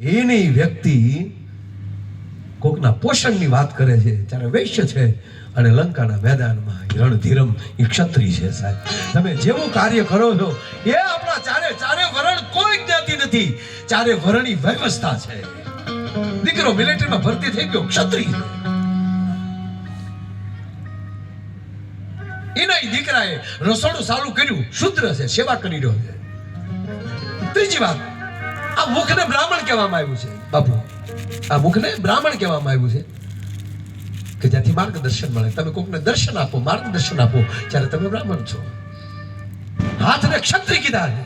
એની વ્યક્તિ કોકના પોષણની વાત કરે છે ત્યારે વૈશ્ય છે અને લંકાના મેદાનમાં રણધીરમ એ ક્ષત્રિય છે સાહેબ. તમે જેવું કાર્ય કરો છો, એ આપણા ચારે ચારે વરણ કોઈ જ્ઞાતિ નથી. ચારે વરણી વ્યવસ્થા છે. દીકરો મિલિટરીમાં ભરતી થઈ ગયો, ક્ષત્રિય એના દીકરાએ રસોડું ચાલુ કર્યું, શુદ્ર છે, સેવા કરી રહ્યો છે. ત્રીજી વાત આ મુખને બ્રાહ્મણ કહેવામાં આવ્યું છે, બાપુ. આ મુખને બ્રાહ્મણ કહેવામાં આવ્યું છે કે જ્યાંથી માર્ગદર્શન મળે, તમે કોકને દર્શન આપો, માર્ગદર્શન આપો જ્યારે તમે બ્રાહ્મણ છો. હાથને ક્ષત્રિય કીધા છે.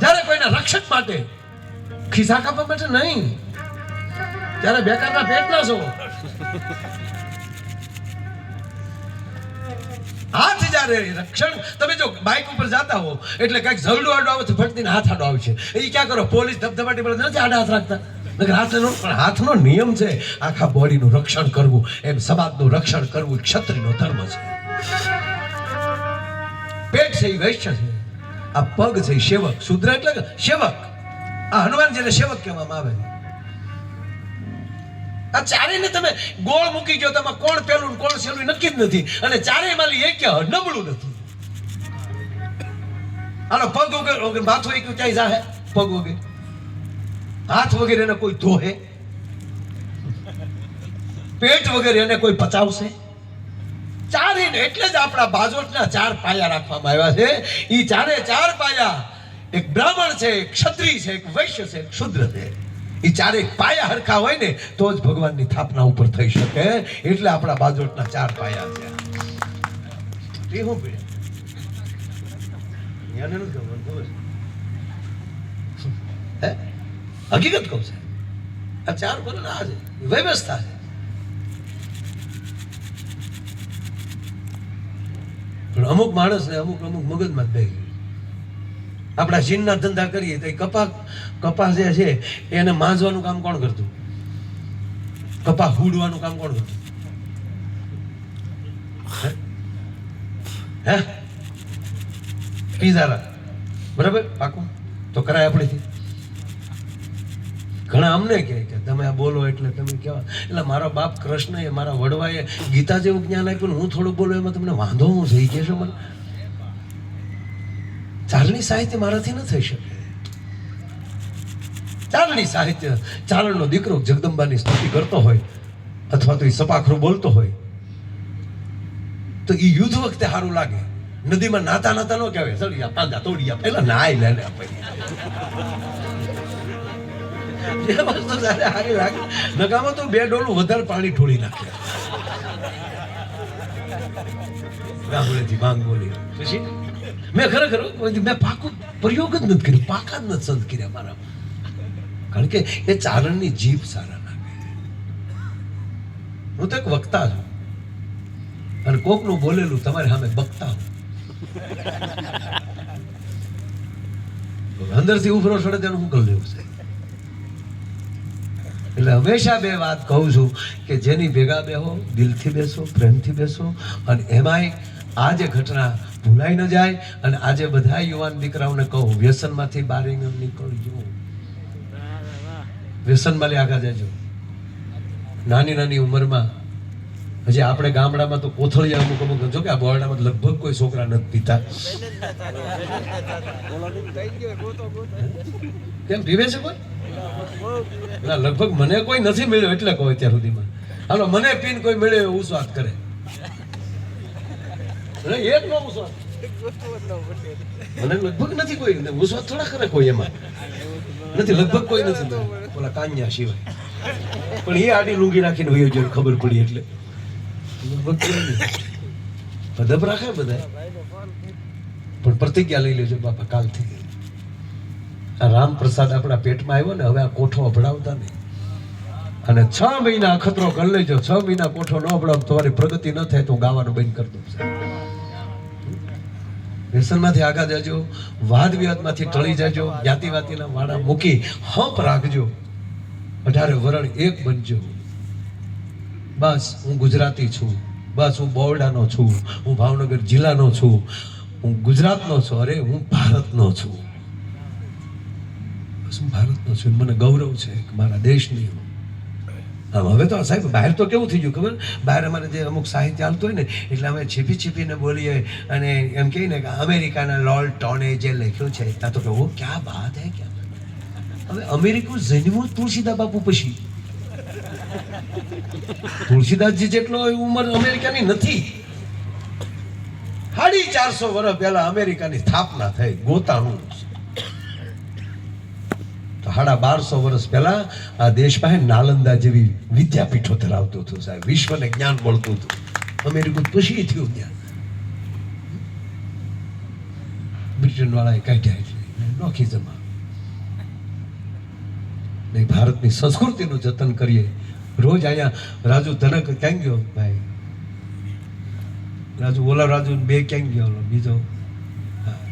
જ્યારે કોઈના રક્ષક માટે ખિસ્સા કાપવા માટે નહીં, ત્યારે બેકારના પેટના છો. હાથ જ્યારે રક્ષણ, તમે જો બાઇક ઉપર જતા હો, એટલે કંઈક ઝરડું આડો આવે તો ફટતીને હાથ આડો આવે છે. એ ક્યાં કરો, પોલીસ ધબધબાટી પર નથી આડા હાથ રાખતા? નકર હાથનો પણ હાથનો નિયમ છે આખા બોડીનું રક્ષણ કરવું. એમ સમાજનું રક્ષણ કરવું ક્ષત્રિયનો ધર્મ છે. પેટ છે એ વૈશ્ય છે. આ પગ છે સેવક. શુદ્ર એટલે સેવક. આ હનુમાનજીને સેવક કહેવામાં આવે છે. આ ચારેયને તમે ગોળ મૂકી ગયો તમે કોણ પેલું કોણ છેલું નક્કી જ નથી. અને ચારેય માલી એક નબળું નથી. આનો પગ વગર માથું એક ક્યાંય જાહે. પગ વગર. હાથ વગર એને કોઈ ધોહે. પેટ વગર એને કોઈ પચાવશે. ચારેને એટલે જ આપણા બાજોટના ચાર પાયા રાખવામાં આવ્યા છે. એ ચારે ચાર પાયા એક બ્રાહ્મણ છે, એક ક્ષત્રિય છે, એક વૈશ્ય છે, એક શુદ્ર છે. ઈ ચારેક પાયા હરખા હોય ને, તો જ ભગવાનની સ્થાપના ઉપર થઈ શકે. એટલે આપણા બાજોટના ચાર પાયા છે. એ હું પીડે? હકીકત કહું છે આ ચાર ભલે આ છે. વ્યવસ્થા છે. પણ અમુક માણસને અમુક અમુક મગજમાં જ બેસી આપણા જીનના ધંધા કરીએ તો એ કપા કપાસ જે છે, એને માંજવાનું કામ કોણ કરતું? કપા હુડવાનું કામ કોણ કરતું? હે? પીઝારા. બરાબર? પાકું? તો કરાય આપણેથી. ઘણા અમને કહે કે તમે આ બોલો એટલે તમે કેવા એટલે મારો બાપ કૃષ્ણ એ મારા વડવાએ ગીતા જેવું જ્ઞાન આપ્યું હું થોડું બોલું, એમાં તમને વાંધો હું થઈ કહેશો મને? ચારણી સાહિત્ય મારાથી ન થઈ શકે. ચાલની સાહિત્ય, ચાલણનો દીકરો જગદંબાની સ્તુતિ કરતો હોય અથવા તો એ સપાખરું બોલતો હોય, તો એ યુદ્ધ વખતે સારું લાગે. નદીમાં નાતા નાતા ન કહેવાય. સળિયા પાંદા તોડિયા પહેલા નાય લે લે સારી નકામાં તો બે ડોલું વધારે પાણી ઠોળી નાખે. ગામડેથી માંગ બોલી. પછી? મેં ખરેખર મેં પાકું પ્રયોગ જ નથી કર્યો, પાકા જ નથી સંત કર્યા મારા. કારણ કે એ ચારણની જીભ સારા નાખે હું તો એક વક્તા છું. અને કોકનું બોલેલું તમારે સામે બકતા અંદરથી ઉભરો સડે તેનું હું કરી છે. એટલે હંમેશા બે વાત કહું છું કે જેની ભેગા બેહો, દિલથી બેસો, પ્રેમથી બેસો, અને એમાંય આ જે ઘટના ભૂલાઈ ન જાય. અને આજે બધા યુવાન દીકરાઓને કહું, વ્યસનમાંથી બહાર નીકળજો. વ્યસનમાં આગળ જજો. નાની નાની ઉંમરમાં, હજી આપણે ગામડામાં તો કોથળિયા અમુક અમુક જો કે આ બોરડામાં લગભગ કોઈ છોકરા નથી પીતા. કેમ, પીવે છે કોઈ? લગભગ મને કોઈ નથી મળ્યો એટલે કહો અત્યાર સુધીમાં. હાલો, મને પીન કોઈ મળ્યો એવું સ્વાદ કરે. મને લગભગ નથી કોઈ ઉસ્વાદ થોડા કરે કોઈ એમાં. નથી, લગભગ કોઈ નથી. ઓલા કાન્યા સિવાય. પણ એ આડી લુંગી રાખીને વયો જો ખબર પડી એટલે. અદબ રાખે બધા પણ પ્રતિજ્ઞા લઈ લેજો, બાપા, કાલથી. આ રામપ્રસાદ આપણા પેટમાં આવ્યો ને, હવે આ કોઠો અભડાવતા નહીં. અને છ મહિના અખતરો કરી લેજો. છ મહિના કોઠો ન અભડાવ તમારી પ્રગતિ ન થાય તો ગાવાનું બંધ કરી દઉં. વ્યસનમાંથી આગા જજો વાદ વિવાદમાંથી ટળી જજો જ્ઞાતિવાતીના વાડા મૂકી હંપ રાખજો. અઢારે વરણ એક બનજો. બસ, હું ગુજરાતી છું. બસ, હું બોરડાનો છું. હું ભાવનગર જિલ્લાનો છું. હું ગુજરાતનો છું. અરે, હું ભારતનો છું. બસ, હું ભારતનો છું. મને ગૌરવ છે મારા દેશની હું. આમ હવે તો સાહેબ, બહાર તો કેવું થઈ ગયું ખબર? બહાર અમારે જે અમુક સાહિત્ય ચાલતું હોય ને, એટલે અમે છીપી છીપીને બોલીએ અને એમ કહીએ ને કે અમેરિકાના લોલ ટોને જે લખ્યું છે, ત્યાં તો કે ક્યાં વાત હે, ક્યાં હવે અમેરિકું જન્મ્યું તુલસીદા બાપુ પછી. તુલસીદાસજી જેટલો ઉંમર અમેરિકાની નથી. સાડી ચારસો વર્ષ પહેલા અમેરિકાની સ્થાપના થઈ ગોતાનું સાડા બારસો વર્ષ પહેલા આ દેશ પાસે નાલંદા જેવી વિદ્યાપીઠો ધરાવતું હતું સાહેબ. વિશ્વને જ્ઞાન મળતું હતું. અમેરિકું પછી થયું ત્યાં? બ્રિટનવાળાએ કાઢ્યા એટલે. નોખી જમા નહીં, ભારતની સંસ્કૃતિનું જતન કરીએ. રોજ અહીંયા રાજુ ધનક ક્યાં ગયો ભાઈ? રાજુ, ઓલા રાજુ બે ક્યાં ગયો? બીજો?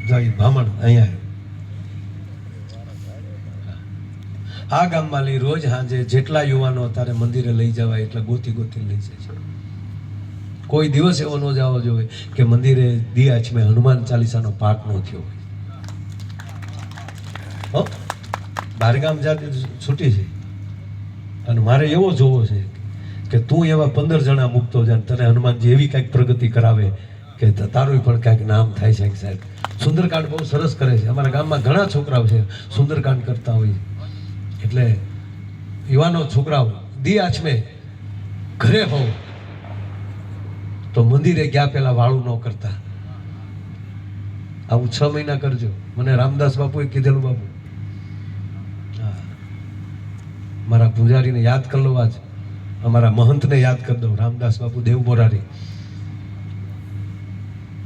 જય ભામણ, અહીંયા આવ્યો. આ ગામમાં લઈ રોજ સાંજે જેટલા યુવાનો તારે મંદિરે લઈ જવાય એટલા ગોતી ગોતી લઈ જાય છે. કોઈ દિવસ એવો ન જવો જોઈએ કે મંદિરે દિયા મેં હનુમાન ચાલીસાનો પાઠ ન થયો હોય. બહારગામ જાતે છૂટી છે. અને મારે એવો જોવો છે કે તું એવા પંદર જણા મૂકતો જાય તને હનુમાનજી એવી કંઈક પ્રગતિ કરાવે કે તારું પણ કાંઈક નામ થાય છે સાહેબ. સુંદરકાંડ બહુ સરસ કરે છે. અમારા ગામમાં ઘણા છોકરાઓ છે. સુંદરકાંડ કરતા હોય છે. એટલે યુવાનો છોકરાઓ, દી આચમે ઘરે હોવ, તો મંદિરે ગયા પહેલાં વાળું ન કરતા. આવું છ મહિના કરજો. મને રામદાસ બાપુએ કીધેલું, બાપુ. મારા પૂજારીને યાદ કરી લો આજ. અમારા મહંતને યાદ કરી દઉં, રામદાસ બાપુ દેવ મોરારી.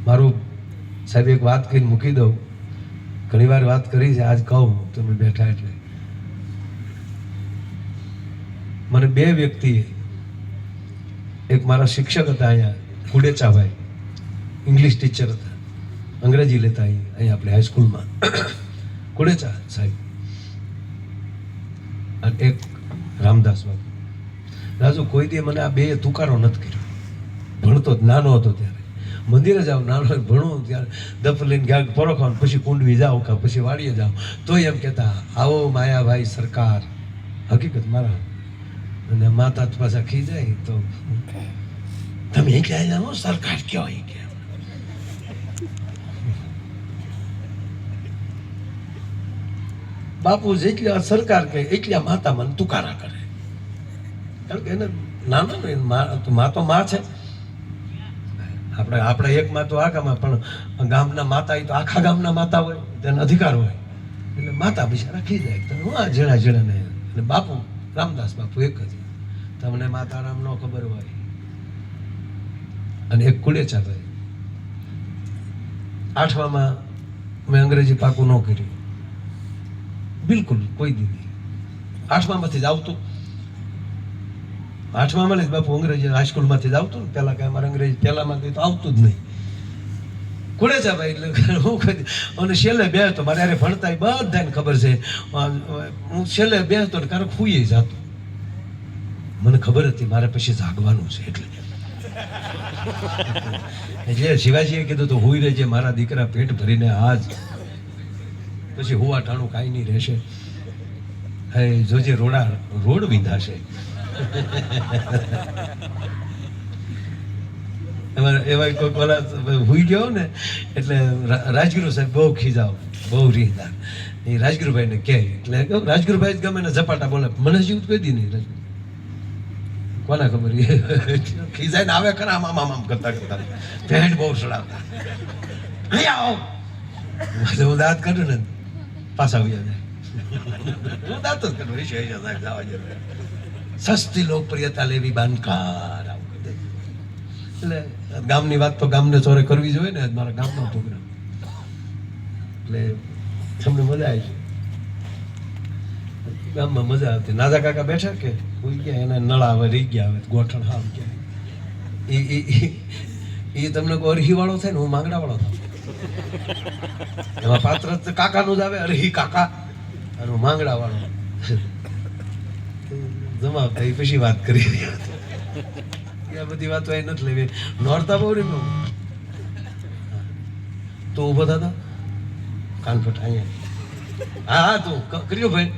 મારું સાહેબ એક વાત કહીને મૂકી દઉં. ઘણી વાર વાત કરી છે, આજ કહું, તમે બેઠા એટલે. મને બે વ્યક્તિએ એક મારા શિક્ષક હતા અહીંયા, કુડેચાભાઈ. ઇંગ્લિશ ટીચર હતા. અંગ્રેજી લેતા અહીં અહીંયા આપણે હાઈસ્કૂલમાં કુડેચા સાહેબ. અને એક રામદાસ બાબુ રાજુ, કોઈ દે મને આ બે તુકારો નથી કર્યો. ભણતો જ નાનો હતો ત્યારે. મંદિરે જાઓ, નાનો ભણો ત્યારે. દફ લઈને ક્યાંક પરોખાવ પછી કુંડવી જાઓ કે પછી વાડીએ જાઓ. તોય એમ કહેતા, આવો માયાભાઈ સરકાર. હકીકત મારા અને માતા પાછા પાછા ખીજાય તો તમે ક્યાં જાઓ સરકાર ક્યાં એ કે? બાપુ જેટલી સરકાર કહે એટલી માતા મને તુકારા કરે. કારણ કે એને નાનો ને મા તો મા છે. આપણે આપણે એક માં તો આખામાં પણ ગામના માતા એ તો આખા ગામના માતા હોય તેને અધિકાર હોય. એટલે માતા બિચારા ખી જાય. તમે હું આ ઝીણા ઝીણા ને બાપુ રામદાસ બાપુ એક જ. તમને માતા રામ નો ખબર હોય. અને એક કુલેચા ભાઈ. આઠવામાં મેં અંગ્રેજી પાકું ન કર્યું. બિલકુલ કોઈ દી નહીં. આઠમામાંથી જ આવતું. આઠમામાં જ બાપુ અંગ્રેજી હાઈસ્કૂલમાંથી જ આવતું. ને પહેલાં કાંઈ અમારે અંગ્રેજી પહેલાંમાંથી તો આવતું જ નહીં. કુડેચા ભાઈ? એટલે હું કહી અને છેલ્લે બે તો મારે અરે ભણતા ય બધાને ખબર છે. હું છેલ્લે બે હતો ને કે ફૂઈએ જાતો. મને ખબર હતી મારે પછી જાગવાનું છે એટલે. એટલે શિવાજીએ કીધું તો હુઈ રહેજે, મારા દીકરા પેટ ભરીને આજ. પછી હુવા ટાણું કાંઈ નહીં રહેશે. હે, જોજે રોડા રોડ વિંધાશે. એમાં એવા કોઈક ઓલા હુઈ ગયો ને, એટલે રાજગુરુ સાહેબ બહુ ખીજાવ, બહુ રીહદાર એ રાજગુરુભાઈને કહે, એટલે રાજગુરુભાઈ જ ગમે ને ઝપાટા બોલે. મને જીવ કહી દી નહીં, રાજગુરુ. કોને ખબર? એ ખીજાઈને આવે ખરા, આમ આમ આમ કરતા કરતા. પેન્ટ બહુ સડાવતા. અહીં આવો. હું દાંત કાઢું ને, પાછા આવી જાય હું દાંત જ કાઢું સાહેબ, જવા સસ્તી લોકપ્રિયતા લેવી, બાંધકાર. આવું. એટલે ગામની વાત તો ગામને ચોરે કરવી જોઈએ ને મારા ગામનો પ્રોગ્રામ. એટલે તમને મજા આવી છે ગામમાં મજા આવતી. નાદા કાકા બેઠા કે કોઈ ગયા એને નળા હવે રહી ગયા હવે, ગોઠણ હાવ ગયા. એ તમને કોઈ અરહી વાળો થાય ને, હું માંગડા વાળો થાઉં. એમાં પાત્ર કાકાનું જ આવે, અરહી કાકા. અને હું માંગડા વાળો જમાવતા એ પછી વાત કરી રહ્યા હતા આ બધી વાતો અહીં નથી લેવી. નોરતા બહુ ને બહુ તો ઊભો થતા કાનફટ અહીંયા હા હા, તું કર્યો ભાઈ.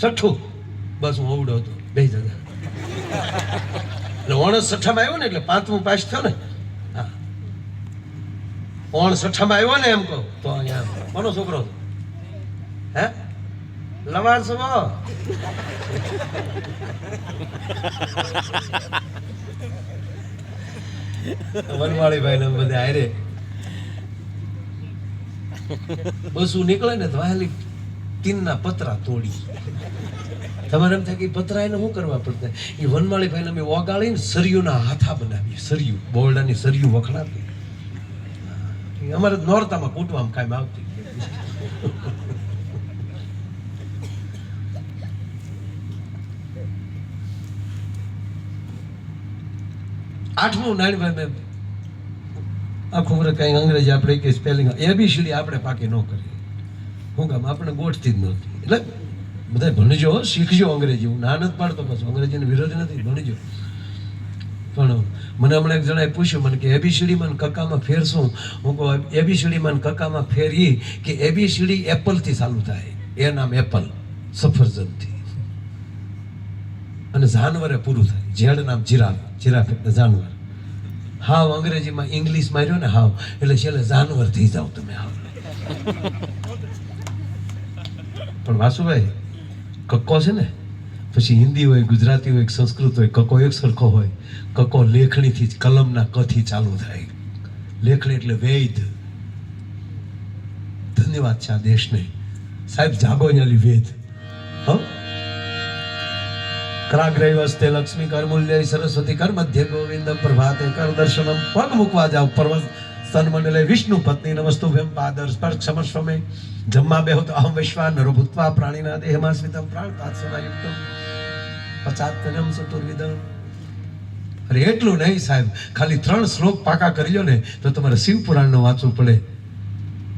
સઠ્ઠું. બસ હું અવડો હતો. બે દાદા એટલે ઓણ સઠ્ઠામાં આવ્યો ને એટલે પાંચમું પાસ થયો ને. હા. ઓણ સઠ્ઠામાં આવ્યો ને એમ કહું. તો અહીંયા કોનો છોકરો હે? લવાણ સભો વનવાળી ભાઈ ને બધા હારે. બસું નીકળે ને તો હાલી તીનના પતરા તોડી. તમારે એમ થાય કે પતરા એને શું કરવા પડતા? એ વનમાળી ભાઈને અમે ઓગાળીને સરિયુના હાથા બનાવીએ સરિયું બોરડાની સરિયું વખણાતી અમારે નોરતામાં કૂટવામાં કાંઈ આવતી આઠમું નાનભાઈ મેં આખું વર્ષ કઈ અંગ્રેજી આપણે કે સ્પેલિંગ એબીસીડી આપણે પાકી ન કરીએ. હું કામ આપણે ગોઠતી જ નહોતી. એટલે બધા ભણજો, શીખજો અંગ્રેજી. હું ના નથી પાડતો પાછું. અંગ્રેજીનો વિરોધ નથી, ભણજો. પણ મને હમણાં એક જણાએ પૂછ્યું, મને કે એબીસીડીમાં કકામાં ફેર શું હું કહું એબીસીડીમાં કકામાં ફેર એ કે એબીસીડી એપલથી ચાલુ થાય. એ નામ એપલ સફરજનથી. અને જાનવરે પૂરું થાય. ઝેડ નામ જીરાફ. જીરાફ એટલે જાનવર. હાવ અંગ્રેજીમાં ઇંગ્લિશ માર્યો ને હાવ. એટલે છેલ્લે જાનવર થઈ જાવ તમે હાવ. પણ વાસુભાઈ, કક્કો છે ને? પછી હિન્દી હોય ગુજરાતી હોય, સંસ્કૃત હોય, કક્કો એક સરખો હોય. કક્કો લેખણીથી જ, કલમના કથી ચાલુ થાય. લેખણી એટલે વેદ. ધન્યવાદ છે આ દેશને. સાહેબ, જાગો વેદ. હો? કરાગ્રહ વસ્તે લક્ષ્મી કર મૂલ્ય સરસ્વતી કર મધ્ય ગોવિંદ પ્રભાતે કર દર્શનમ. પગ મૂકવા જાવ પર્વત સન્મંડલે મંડલે વિષ્ણુ પત્ની નમસ્તુભ્યમ પાદર સ્પર્શ સમસ્વમે. જમ્મા બેહો તો અહમ વિશ્વા નરો ભૂત્વા પ્રાણીના દેહમાં સ્મિતમ પ્રાણ પાત્સનાયુક્તમ પચાત્તનમ ચતુર્વિદમ અરે એટલું નહીં સાહેબ, ખાલી ત્રણ શ્લોક પાકા કરી લો ને તો તમારે શિવ પુરાણનું વાંચવું પડે.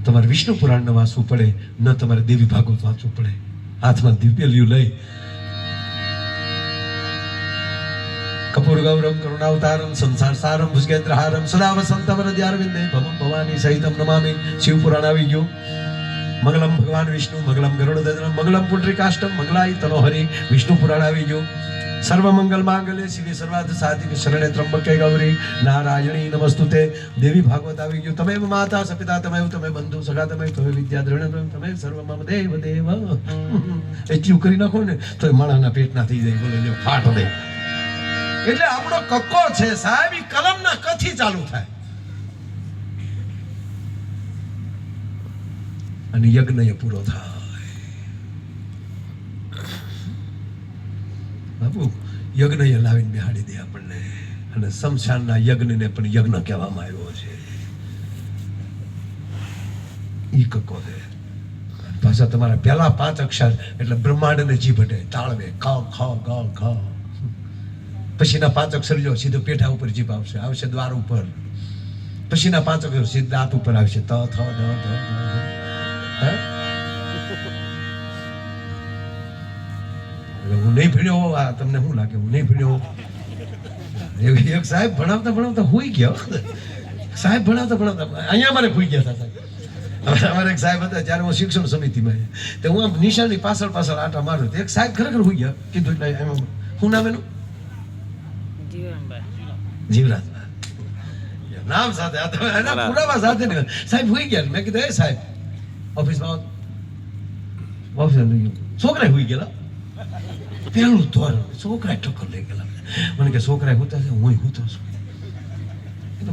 તમારે વિષ્ણુ પુરાણનું વાંચવું પડે, ન તમારે દેવી ભાગવત વાંચવું પડે. હાથમાં દિવ્યલ્યું લઈ. કપૂર ગૌરમ કરુણાવતારમ સંસાર સારમ ભુજગેન્દ્રહારમ સદા વસંતમ હૃદયારવિંદે ભવમ ભવાની સહિતમ નમામિ શિવ પુરાણ આવી ગયું મંગલમ ભગવાન વિષ્ણુ મંગલમ ગરુડધન મંગલમ પુંડરીકાષ્ટમ મંગલાય તનોહરી વિષ્ણુ પુરાણ આવી ગયું સર્વ મંગલ માંગલે શિવે સર્વાર્થ સાધિક શરણે ત્રંબકે ગૌરી નારાયણી નમસ્તુતે દેવી ભાગવત આવી ગયું તમે માતા સપિતા તમે તમે બંધુ સગા તમે તમે વિદ્યા દ્રઢ તમે સર્વ મમ દેવ દેવ એટલું કરી નાખો ને તો માણાના પેટના થઈ જાય બોલે ફાટ દે એટલે આપણો કક્કો છે સાહેબ, ઈ કલમના કથી ચાલુ થાય? અને યજ્ઞ એ પૂરો થાય. બાપુ, યજ્ઞ લાવીને બેહાડી દે આપણને. અને શમશાનના યજ્ઞને પણ યજ્ઞ કહેવામાં આવ્યો છે. ઈ કક્કો છે. પાછા તમારા પહેલા પાંચ અક્ષર એટલે બ્રહ્માંડને જીભ હટે તાળવે, ખ ખ, ગ ઘ પછીના પાંચ અક્ષર સીધો પેઠા ઉપર જીભ આવશે આવશે દ્વાર ઉપર. પછીના પાંચ અક્ષર સીધા દાંત ઉપર આવશે. ત, થ. હે? હું નહીં ભણ્યો આ તમને શું લાગે? હું નહીં હોઉં? એક સાહેબ ભણાવતા ભણાવતા હોઈ ગયો. સાહેબ ભણાવતા ભણાવતા. અહીંયા મારે ભૂઈ ગયા સાહેબ. અમારે એક સાહેબ હતા જ્યારે હું શિક્ષણ સમિતિમાં. તો હું આમ નિશાની પાછળ પાછળ આટા મારું એક સાહેબ ખરેખર હોઈ ગયા. કીધું, એટલે એમ શું નામ એનું? જીવરાજ. નામ સાથે એના પુરાવા સાથે ને સાહેબ હોઈ ગયા મેં કીધું એ સાહેબ ઓફિસમાં ઓફિસ છોકરા હુઈ ગયેલા. પેલું ધોરણ છોકરા ટક્કર લઈ ગયેલા. મને કે છોકરા હુતા છે? હું હુતો છું.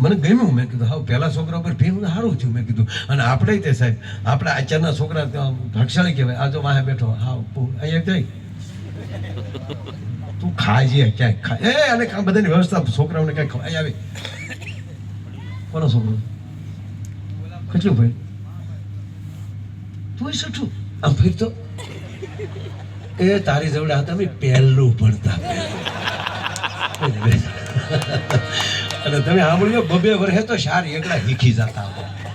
મને ગમ્યું. મેં કીધું હા પહેલા છોકરા ઉપર ભીનું સારું થયું. મેં કીધું અને આપણે તે સાહેબ આપણે આચારના છોકરા ત્યાં કહેવાય. આ જો વાહે બેઠો હા અહીંયા જઈ તું ખાજે ક્યાંય ખા. એ, અને બધાની વ્યવસ્થા છોકરાઓને ક્યાંય ખવાય. આવે. કોનો છોકરો? કેટલું ભાઈ? તું સઠું આમ ફેરતો એ તારી જોડે હતા અમે પહેલું ભણતા. અને તમે સાંભળ્યો, બબે વર્ષે તો શાર એકલા શીખી જતા હતા.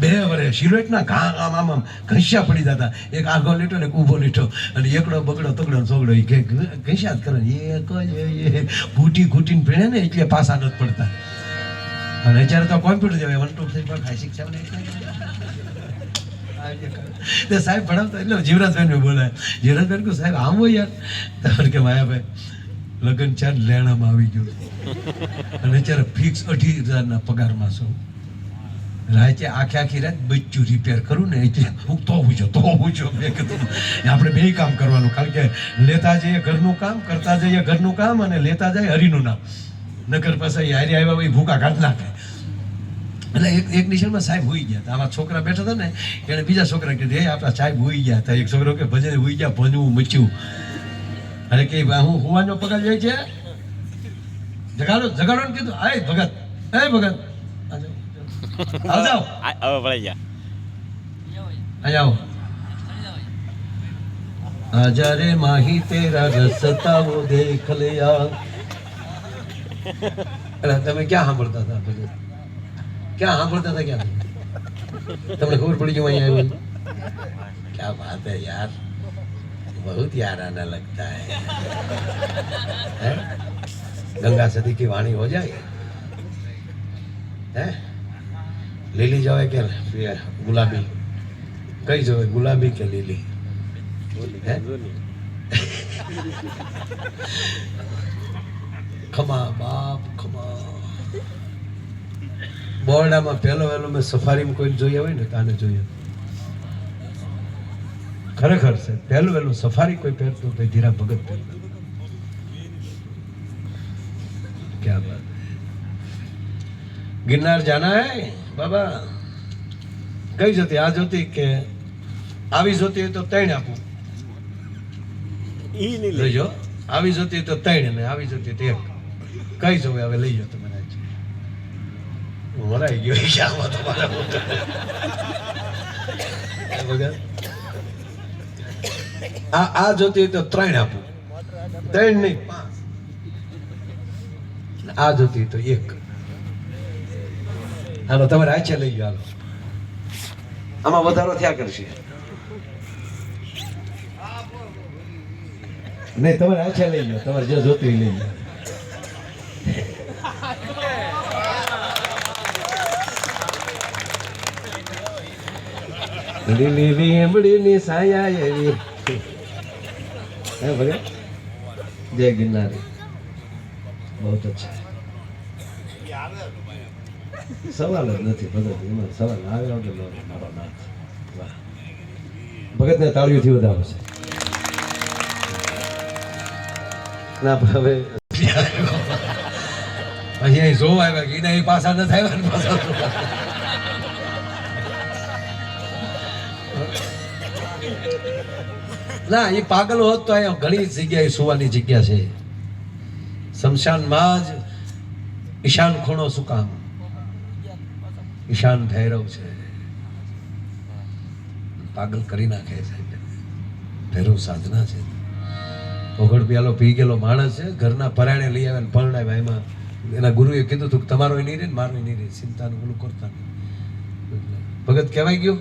બે વરે સિલોટના ઘા આમ આમ આમ ઘસ્યા પડી જતા. એક આઘો લીટો ને એક ઊભો લીટો. અને એકડો, બગડો, તગડો ને ચોગડો એ ઘસ્યા જ કરે એક જ ઘૂંટી, ઘૂંટીને ભીણે ને એટલે પાસા નથી પડતા. અને અત્યારે તો computer જેવાય one, two, three, four, five, six, seven eight સાહેબ ભણાવતા એટલે જીવરાજભાઈને બોલાય. જીવરાજભાઈ કહું, સાહેબ આમ હોય યાર તમારે કે, માયાભાઈ, લગ્ન ચાર લેણામાં આવી ગયું અને અત્યારે ફિક્સ અઢી હજારના પગારમાં છું. રાતે આખે આખી રાત બચ્ચું રિપેર કરું ને એટલે હું તો હું તો પૂછો મેં કીધું આપણે બે કામ કરવાનું, કારણ કે લેતા જઈએ ઘરનું કામ, કરતા જઈએ ઘરનું કામ અને લેતા જાય હરિનું નામ. નગર પાસે હારી આવ્યા હોય ભૂકા કાઢ નાખે. એટલે એક એક નિશાળમાં સાહેબ હોઈ ગયા હતા. આમાં છોકરા બેઠા હતા ને, એને બીજા છોકરા કીધું એ આપણા સાહેબ હોઈ ગયા હતા. એક છોકરો કે, ભજન હોઈ ગયા, ભજવું, મચ્યું. અરે કે હું હોવાનો પગાર જાય છે? જગાડો જગાડો ને કીધું, આય ભગત એ ભગત. આ જાઓ, આ જાઓ આ- હવે પડી ગયા અહીંયા આવો આજા રે માહી તેરા રસતાઓ દેખ લે આ અલા, તમે ક્યાં સાંભળતા હતા ભજન ક્યાં સાંભળતા હતા ક્યાં તમને ખબર પડી ગયું અહીંયા આવ્યું क्या बात है यार बहुत यार आना लगता है हैं? गंगा सदी की वाणी हो जाए हैं લીલી જવાય કે ગુલાબી? કઈ જવાય ગુલાબી કે લીલી? ખમા બાપ, ખમા. બોરડામાં પહેલો વહેલો મેં સફારીમાં કોઈ જોઈએ હોય ને કાને જોઈએ ખરેખર છે, પહેલું વહેલું સફારી કોઈ પહેરતું તો ધીરા ભગત પહેરતું. ક્યાં બાત ગિરનાર જાના હૈ? बाबा કઈ જોતી? આ જોતી કે આવી જોતી હોય તો ત્રણ આપું. ઈ નહીં લઈ જો આવી જોતી તો ત્રણ ને આવી જોતી તો એક. કઈ જવું? હવે લઈ જાઓ તમે વરાઈ ગયો હિસાબમાં તમારા વગર. આ આ જોતી હોય તો ત્રણ આપું. ત્રણ નહીં પાંચ. આ જોતી તો એક. હાલો તમારે આચે લઈ ગયો હાલો. આમાં વધારો થયા કરશે. નહીં તમારે આછા લઈ લો તમારે જો જોતી લઈ લો લીલી લીમડીની સાયા એવી. હે ભલે. જય ગિરનારી. બહુ અચ્છા સવાલ જ નથી ભગત એમાં સવાલ આવે નો મારો નાથ. વાહ. ભગતને તાળીઓથી વધારો છે. ના હવે પછી અહીં જોવા આવ્યા કે એના એ પાછા ન થાય ને પાછા ના એ પાગલ હોત તો અહીંયા ઘણી જગ્યાએ સુવાની જગ્યા છે. શમશાનમાં જ ઈશાન ખૂણો શું કામ? ઈશાન ભૈરવ છે. પાગલ કરી નાખે છે ભૈરવ સાધના છે. ઓગળ પિયાલો પી ગયેલો માણસ છે, ઘરના પરાણે લઈ આવે ને પરણાવે, એમાં એના ગુરુએ કીધું હતું કે તમારો નહીં રહે ને, મારો નહીં રહે ચિંતાનું ઓલું કરતા નહીં. ભગત કહેવાય ગયો?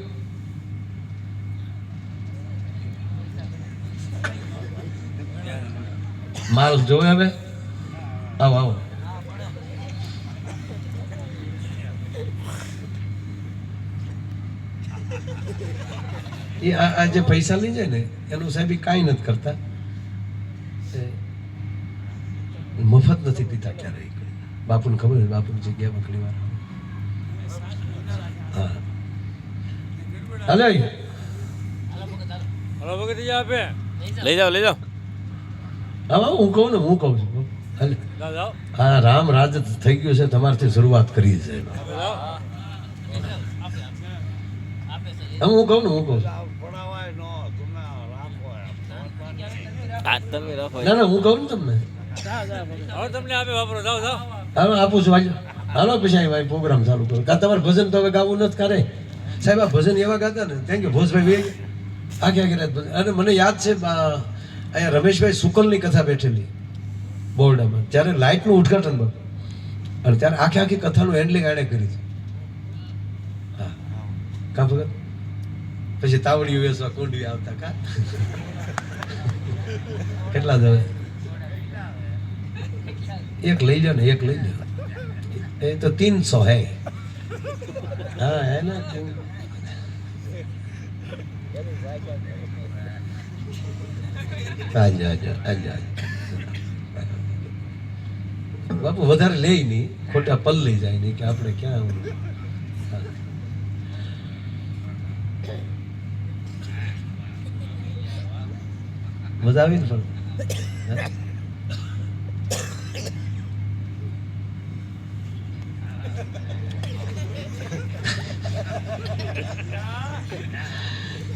માલ જોવે હવે? આવો આવો. એ આ જે પૈસા લઈ જાય ને એનું સાહેબ કાંઈ નથી કરતા. મફત નથી પીતા ક્યારેય બાપુને ખબર છે બાપુની જગ્યા ઘણી વાર હા. હાલે લઈ જાઓ લઈ જાઓ. હા હું કહું ને હું કહું છું. હા રામ રાજ થઈ ગયું છે તમારથી શરૂઆત કરી છે હું કહું ને હું કહું છું. આ તમે રાખો. ના ના હું કહું ને તમને. હવે તમને આપે વાપરો જાઓ જાઓ. હાલો આપું છું આજે હાલો પછી અહીં ભાઈ પ્રોગ્રામ ચાલુ કરો. કા તમારે ભજન તો હવે ગાવું નથી કરે સાહેબ આ ભજન એવા ગાતા ને થેન્ક યુ ભોજભાઈ આખી આખી રાત ભજન. અને મને યાદ છે અહીંયા રમેશભાઈ સુકલની કથા બેઠેલી બોર્ડામાં. ત્યારે લાઇટનું ઉદઘાટન બધું અને ત્યારે આખી આખી કથાનું હેન્ડલિંગ આણે કરી હતી હા. કા ભગત? પછી તાવડી વેસવા કુંડી આવતા કા? કેટલા જવે એક લઈ જાઓ ને, એક લઈ જાઓ એ તો તીનસો હે. હા, હે ને? બાપુ, વધારે લે નહીં. ખોટા પલ લઈ જાય નહીં કે આપણે ક્યાં આવું? મજા આવી ને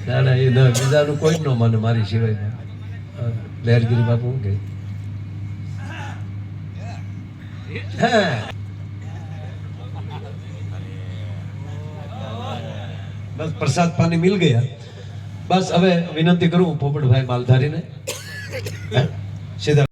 ના ના, એ ના, બીજાનું કોઈ ન મને મારી સિવાય લહેરગીરી બાપુ શું કહે? હા? બસ પ્રસાદ પાણી મિલ ગયા. બસ હવે વિનંતી કરું પોપટભાઈ માલધારીને. હે? સીધા